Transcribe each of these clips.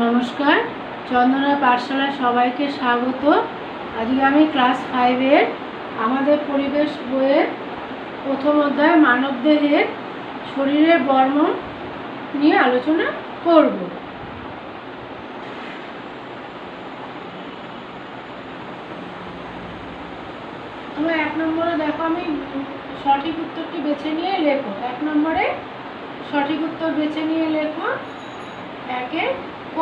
নমস্কার, চন্দনা পাঠশালায় সবাইকে স্বাগত। আজকে আমি ক্লাস ফাইভের আমাদের পরিবেশ বইয়ের প্রথম অধ্যায় মানবদেহের শরীরের বর্ণ নিয়ে আলোচনা করব। তোমরা এক নম্বরে দেখো, আমি সঠিক উত্তরটি বেছে নিয়ে লেখো। এক নম্বরে সঠিক উত্তর বেছে নিয়ে লেখো। একে ক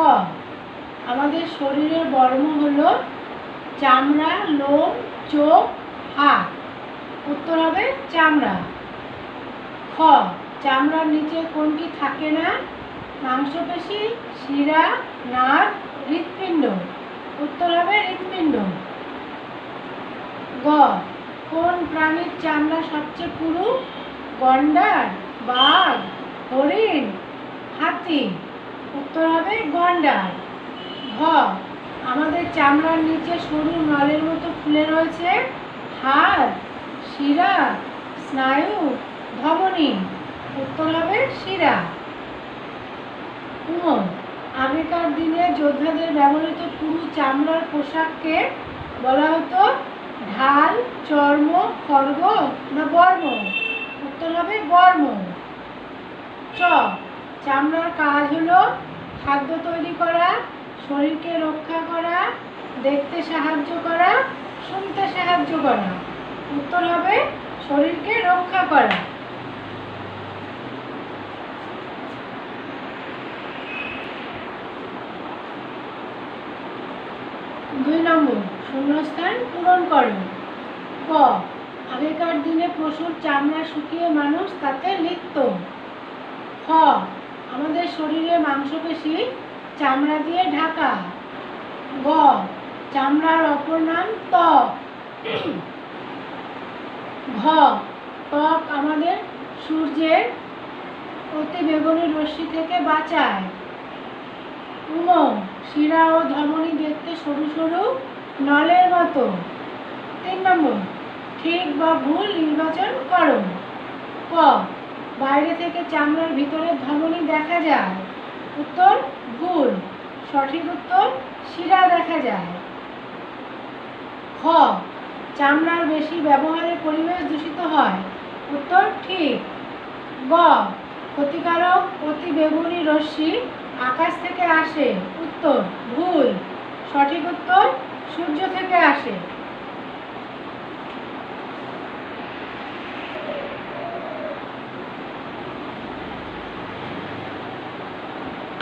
আমাদের শরীরের বর্ণ হলো চামড়া, লোম, চোখ, হাত। উত্তর হবে চামড়া। খ, চামড়ার নিচে কোনটি থাকে না? মাংসপেশি, শিরা নার হৃৎপিণ্ড। উত্তর হবে হৃৎপিণ্ড। গ, কোন প্রাণীর চামড়া সবচেয়ে পুরু? গন্ডার, বাঘ, হরিণ, হাতি। উত্তর হবে গন্ডার। ঘ, আমাদের চামড়ার নিচে সরু নলের মতো ফুলে রয়েছে হাড় শিরা, স্নায়ু, ধমনী। উত্তর হবে শিরা। উম, আগেকার দিনে যোদ্ধাদের ব্যবহৃত পুরু চামড়ার পোশাককে বলা হতো ঢাল, চর্ম, খর্গ না বর্ম। উত্তর হবে বর্ম। চ, চামড়ার কাজ হলো খাদ্য তৈরি করা, শরীরকে রক্ষা করা, দেখতে সাহায্য করা, শুনতে সাহায্য করা। উত্তর হবে, শরীরকে রক্ষা করা। দুই নম্বর, শূন্যস্থান পূরণ করো। ক, আগেকার দিনে পশুর চামড়া শুকিয়ে মানুষ তাতে লিখত খ আমাদের শরীরে মাংসপেশি চামড়া দিয়ে ঢাকা। গ, চামড়ার অপর নাম ত্বক। ঘ, ত্বক আমাদের সূর্যের অতি বেগুনি রশ্মি থেকে বাঁচায়। উম, শিরা ও ধমনী দেখতে সরু সরু নলের মতো। তিন নম্বর, ঠিক বা ভুল নির্বাচন করো। ক বাইরে থেকে চামড়ার ভিতরের ধমনী দেখা যায়। উত্তর, ভুল। সঠিক উত্তর, শিরা দেখা যায়। খ, চামড়ার বেশি ব্যবহারে পরিবেশ দূষিত হয়। উত্তর, ঠিক। গ, ক্ষতিকারক অতি বেগুনি রশ্মি আকাশ থেকে আসে। উত্তর, ভুল। সঠিক উত্তর, সূর্য থেকে আসে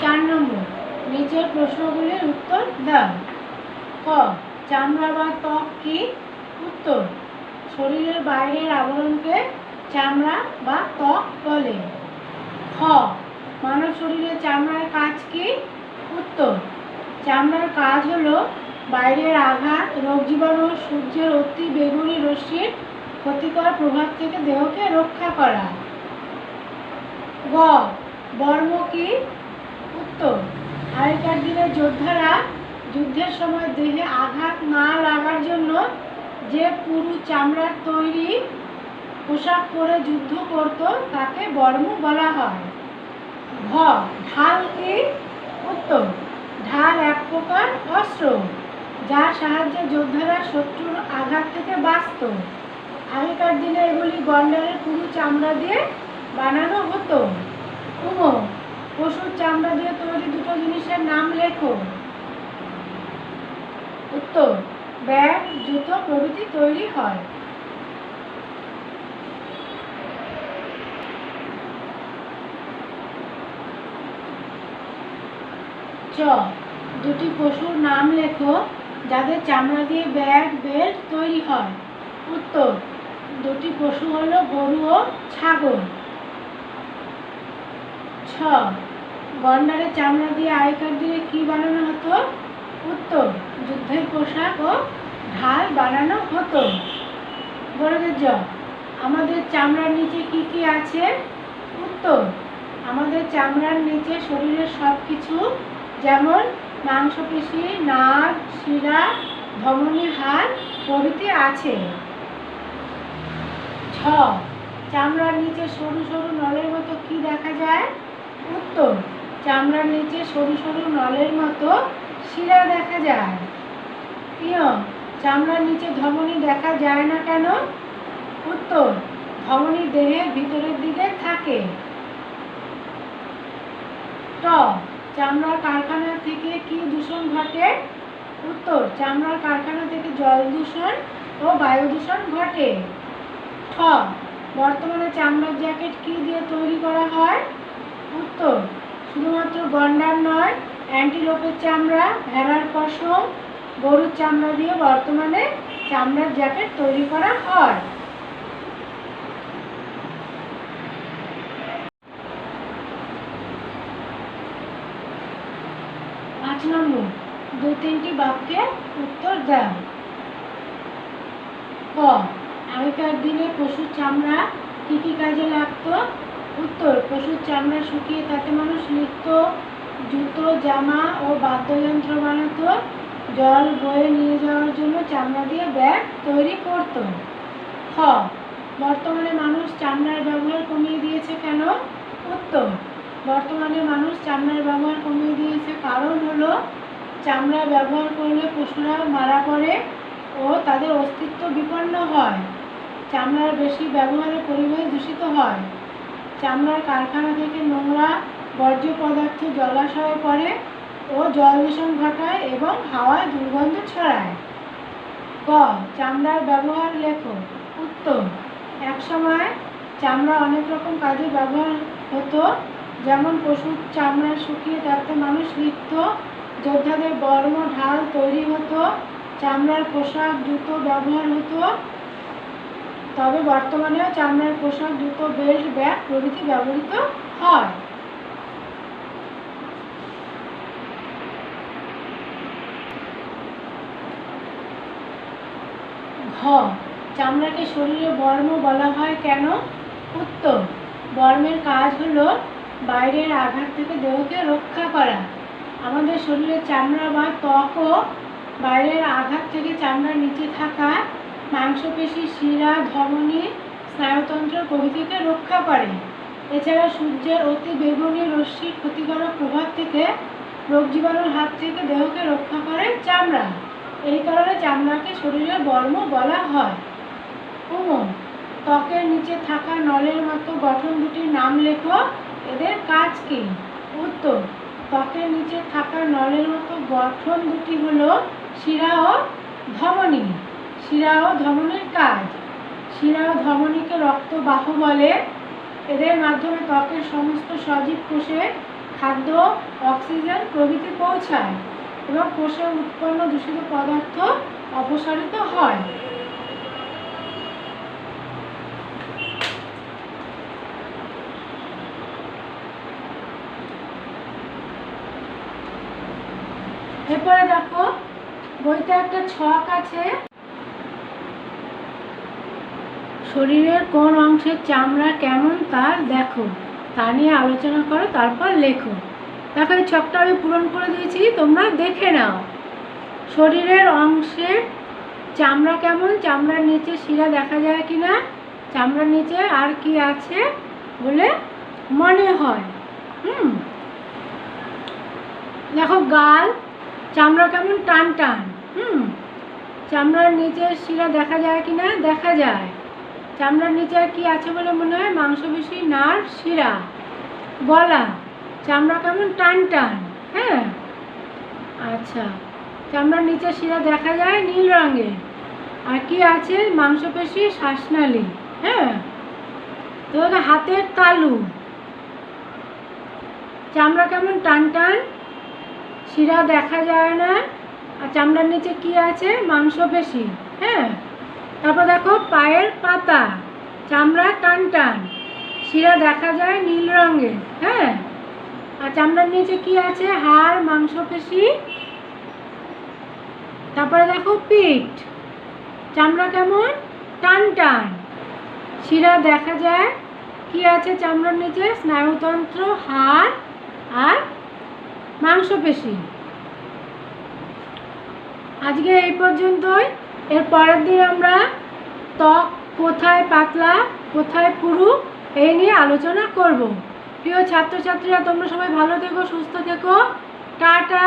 চার নম্বর নিচের প্রশ্নগুলির উত্তর দাও। ক চামড়া বা ত্বক কি? উত্তর, শরীরের বাইরের আবরণকে চামড়া বা ত্বক বলে। খ, মানব শরীরে চামড়ার কাজ কি? উত্তর, চামড়ার কাজ হলো বাইরের আঘাত রোগ জীবাণু সূর্যের অতি বেগুনি রশ্মির ক্ষতিকর প্রভাব থেকে দেহকে রক্ষা করা। গ, বর্ম কি? উত্তর আগেকার দিনে যোদ্ধারা যুদ্ধের সময় দেহে আঘাত না লাগার জন্য যে পুরু চামড়ার তৈরি পোশাক পরে যুদ্ধ করত, তাকে বর্ম বলা হয়। ঘ, ঢাল কি উত্তর ঢাল এক প্রকার অস্ত্র, যার সাহায্যে যোদ্ধারা শত্রুর আঘাত থেকে বাঁচত। আগেকার দিনে এগুলি গন্ডারের পুরু চামড়া দিয়ে বানানো হতো। উম পশুর চামড়া দিয়ে তৈরি দুটো জিনিসের নাম লেখো। উত্তর, ব্যাগ, জুতো প্রভৃতি তৈরি হয়। চ, দুটি পশুর নাম লেখো যাদের চামড়া দিয়ে ব্যাগ, বেল্ট তৈরি হয়। উত্তর, দুটি পশু হলো গরু ও ছাগল। ছ গন্ডারের চামড়া দিয়ে আগেকার দিনে কি বানানো হতো? উত্তর যুদ্ধের পোশাক ও ঢাল বানানো হতো। বড়দের জ আমাদের চামড়ার নিচে কি কি আছে? উত্তর আমাদের চামড়ার নিচে শরীরের সব কিছু যেমন মাংসপেশি, নাক, শিরা, ধমনী, হাড় প্রভৃতি আছে। ছ। চামড়ার নিচে সরু সরু নলের মতো কি দেখা যায়? উত্তর চামড়ার নিচে সরু সরু নলের মতো শিরা দেখা যায়। নিয়ম চামড়ার নিচে ধমনী দেখা যায় না কেন? উত্তর, ধমনী দেহের ভিতরের দিকে থাকে। ট, চামড়ার কারখানা থেকে কি দূষণ ঘটে? উত্তর, চামড়ার কারখানা থেকে জল দূষণ ও বায়ু দূষণ ঘটে। ঠ, বর্তমানে চামড়ার জ্যাকেট কি দিয়ে তৈরি করা হয়? উত্তর শুধুমাত্র গন্ডার নয়, অ্যান্টিলোপের চামড়া, ভেড়ার পশম গরুর চামড়া দিয়ে বর্তমানে চামড়ার জ্যাকেট তৈরি করা হয়। পাঁচ নম্বর দু তিনটি বাক্যে উত্তর দাও। আগেকার দিনে পশুর চামড়া কী কী কাজে লাগতো? উত্তর, পশুর চামড়া শুকিয়ে তাতে মানুষ লিখত জুতো, জামা ও বাদ্যযন্ত্র বানাতো। জল বয়ে নিয়ে যাওয়ার জন্য চামড়া দিয়ে ব্যাগ তৈরি করত। খ বর্তমানে মানুষ চামড়ার ব্যবহার কমিয়ে দিয়েছে কেন? উত্তর, বর্তমানে মানুষ চামড়ার ব্যবহার কমিয়ে দিয়েছে কারণ হলো চামড়া ব্যবহার করলে পশুরা মারা পড়ে ও তাদের অস্তিত্ব বিপন্ন হয়। চামড়ার বেশি ব্যবহারে পরিবেশ দূষিত হয়। চামড়ার কারখানা থেকে নোংরা বর্জ্য পদার্থ জলাশয়ে পড়ে ও জল দূষণ ঘটায় এবং হাওয়ায় দুর্গন্ধ ছড়ায়। ক চামড়ার ব্যবহার লেখো। উত্তর, একসময় চামড়া অনেক রকম কাজে ব্যবহার হতো, যেমন পশুর চামড়া শুকিয়ে তাতে মানুষ লিখত, যোদ্ধাদের বর্ম ঢাল তৈরি হতো, চামড়ার পোশাক, জুতো ব্যবহার হতো তবে বর্তমানেও চামড়ার পোশাক জুতো বেল্ট ব্যাগ প্রভৃতি ব্যবহৃত হয়। ঘ, চামড়াকে শরীরে বর্ম বলা হয় কেন? উত্তর, বর্মের কাজ হলো বাইরের আঘাত থেকে দেহকে রক্ষা করা। আমাদের শরীরের চামড়া বা ত্বকও বাইরের আঘাত থেকে চামড়ার নিচে থাকা মাংসপেশি শিরা ধমনী স্নায়ুতন্ত্র প্রভৃতিকে রক্ষা করে। এছাড়া সূর্যের অতি বেগুনি রশ্মির ক্ষতিকারক প্রভাব থেকে রোগ জীবাণুর হাত থেকে দেহকে রক্ষা করে চামড়া। এই কারণে চামড়াকে শরীরের বর্ম বলা হয়। উমন ত্বকের নিচে থাকা নলের মতো গঠন দুটির নাম লেখো। এদের কাজ কি? উত্তর, ত্বকের নিচে থাকা নলের মতো গঠন দুটি হলো শিরা ও ধমনী। শিরা ও ধমনীর কাজ। শিরা ও ধমনীকে রক্তবাহ বলে। এদের মাধ্যমে ত্বকের সমস্ত সজীব কোষে খাদ্য, অক্সিজেন প্রভৃতি পৌঁছায় এবং কোষে উৎপন্ন দূষিত পদার্থ অপসারিত হয়। এরপরে দেখো, বইতে একটা ছক আছে। শরীরের কোন অংশের চামড়া কেমন তার দেখো। তা নিয়ে আলোচনা করো, তারপর লেখো। দেখো, এই ছকটা আমি পূরণ করে দিয়েছি, তোমরা দেখে নাও। শরীরের অংশের চামড়া কেমন? চামড়ার নিচে শিরা দেখা যায় কি না চামড়ার নিচে আর কি আছে বলে মনে হয়। হুম। দেখো, গাল, চামড়া কেমন টান টান হুম। চামড়ার নিচে শিরা দেখা যায় কি না দেখা যায়। চামড়ার নিচে আর কি আছে বলে মনে হয়? মাংসপেশি নার্ভ শিরা। গলা চামড়া কেমন? টান টান। হ্যাঁ? আচ্ছা। চামড়ার নিচে শিরা দেখা যায় নীল রঙের আর কি আছে? মাংসপেশি, শ্বাসনালী। হ্যাঁ? তো হাতের তালু। চামড়া কেমন? টান টান। শিরা দেখা যায় না। আর চামড়ার নিচে কি আছে? মাংসপেশি। হ্যাঁ? তারপর দেখো পায়ের পাতা, চামড়া টান টান, শিরা দেখা যায় নীল রঙের হ্যাঁ? আর চামড়ার নিচে কি আছে? হাড়, মাংসপেশি, তারপরে দেখো পিঠ, চামড়া কেমন? টান টান, শিরা দেখা যায়, কি আছে চামড়ার নিচে? স্নায়ুতন্ত্র, হাড় আর মাংসপেশি। আজকে এই পর্যন্তই। এর পরের দিন আমরা ত্বক কোথায় পাতলা, কোথায় পুরু, এই নিয়ে আলোচনা করব। প্রিয় ছাত্রছাত্রীরা, তোমরা সবাই ভালো থেকো, সুস্থ থেকো। টাটা।